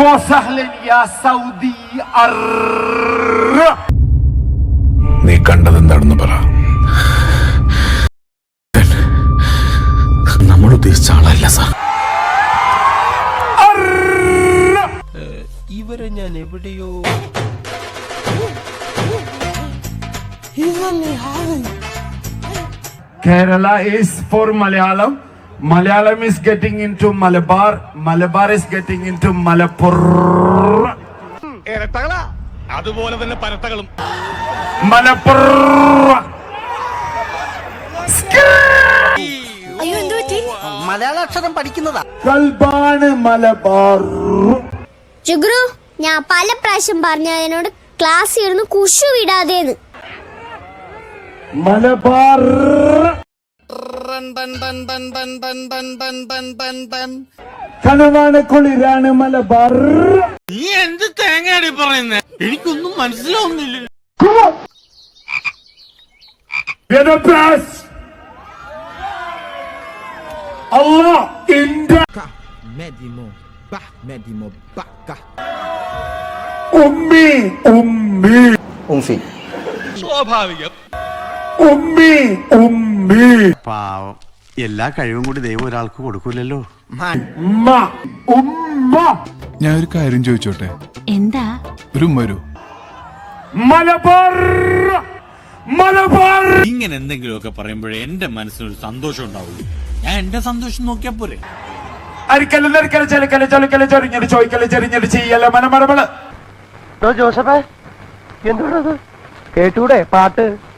وسهلا يا سعودي الر നീ കണ്ടതെന്താണെന്ന് പറ നമ്മൾ ഉദ്ദേശിച്ച ആളല്ല സാർ ഇവരെ ഞാൻ എവിടെയോ Kerala is for Malayalam. Malayalam is getting into Malabar. Malabar is getting into Malapur. അതുപോലെ തന്നെ പരത്തകളും എന്ത് മലയാള അക്ഷരം പഠിക്കുന്നതാ. കൽബാണ് മലബാർ. ജുഗ്രു ഞാൻ പല പ്രാവശ്യം പറഞ്ഞ അതിനോട് ക്ലാസ് ഇരുന്ന് കുഷു വിടാതേന്ന്. മലബാർ. കനവാണ് കുളിരാണ് മലബാർ നീ എന്ത് തേങ്ങയാടി പറയുന്നേ എനിക്കൊന്നും മനസ്സിലാവുന്നില്ല ഉമ്മി ഉമ്മി സ്വാഭാവികം ഉമ്മി ഉമ്മി. പാവം. എല്ലാ കഴിവും കൂടി ദൈവം ഒരാൾക്ക് കൊടുക്കൂലല്ലോ. ഉമ്മ. ഉമ്മ ഞാൻ ഒരു കാര്യം ചോദിച്ചോട്ടെ? എന്താ? ഒരു വരൂ. മലബാർ മലബാർ. ഇങ്ങനെ എന്തെങ്കിലുമൊക്കെ പറയുമ്പോഴേ എന്റെ മനസ്സിനൊരു സന്തോഷം ഉണ്ടാവുള്ളൂ. ഞാൻ എന്റെ സന്തോഷം നോക്കിയാ പോരെ. അരിക്കൽ നെരിക്കൽ ചെലക്കൽ ചൊലിക്കൽ ചൊരിഞ്ഞിട്ട് ചോയ്ക്കൽ ചെറിഞ്ഞിട്ട് ചെയ്യല്ല? മനമരമൾ ജോസഫേ. എന്തുകൊണ്ടത് കേട്ടൂടെ പാട്ട്?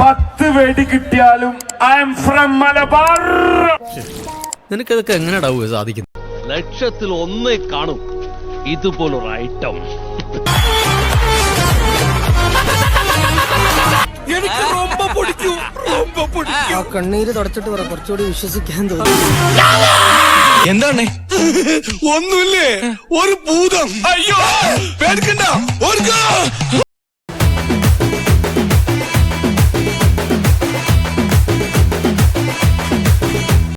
പത്ത് വെടി കിട്ടിയാലും ഐ എം ഫ്രം മലബാർ. നിനക്കതൊക്കെ എങ്ങനെയാടാവുക സാധിക്കുന്നു ലക്ഷത്തിൽ ഒന്നേ കാണും. ഇതുപോലൊരു ഐറ്റം കണ്ണീര് തുടച്ചിട്ട് പറ കുറച്ചുകൂടി വിശ്വസിക്കാൻ തോന്നുന്നു എന്താണ്? ഒന്നുമില്ലേ? ഒരു ഭൂതം. അയ്യോ പേടിക്കണ്ട.